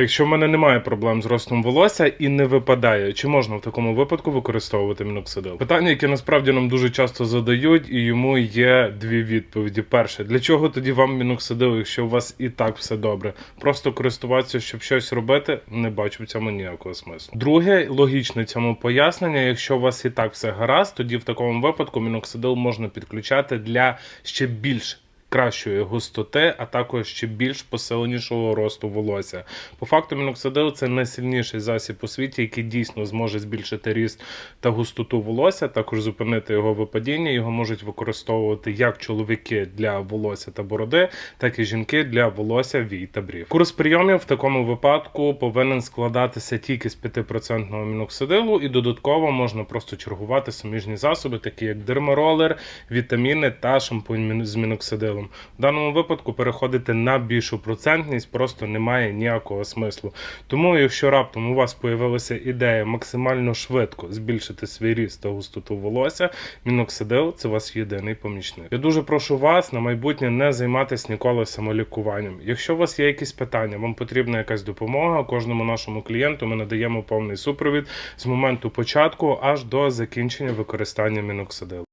Якщо в мене немає проблем з ростом волосся і не випадає, чи можна в такому випадку використовувати міноксидил? Питання, яке насправді нам дуже часто задають, і йому є дві відповіді. Перше, для чого тоді вам міноксидил, якщо у вас і так все добре? Просто користуватися, щоб щось робити, не бачу в цьому ніякого смислу. Друге, логічне цьому пояснення, якщо у вас і так все гаразд, тоді в такому випадку міноксидил можна підключати для ще більш кращої густоти, а також ще більш посиленішого росту волосся. По факту міноксидил це найсильніший засіб у світі, який дійсно зможе збільшити ріст та густоту волосся, також зупинити його випадіння. Його можуть використовувати як чоловіки для волосся та бороди, так і жінки для волосся, вій та брів. Курс прийомів в такому випадку повинен складатися тільки з 5% міноксидилу, і додатково можна просто чергувати суміжні засоби, такі як дермаролер, вітаміни та шампунь з міноксидилом. В даному випадку переходити на більшу процентність просто немає ніякого смислу. Тому, якщо раптом у вас появилася ідея максимально швидко збільшити свій ріст та густоту волосся, міноксидил це ваш єдиний помічник. Я дуже прошу вас на майбутнє не займатися ніколи самолікуванням. Якщо у вас є якісь питання, вам потрібна якась допомога, кожному нашому клієнту ми надаємо повний супровід з моменту початку аж до закінчення використання міноксидилу.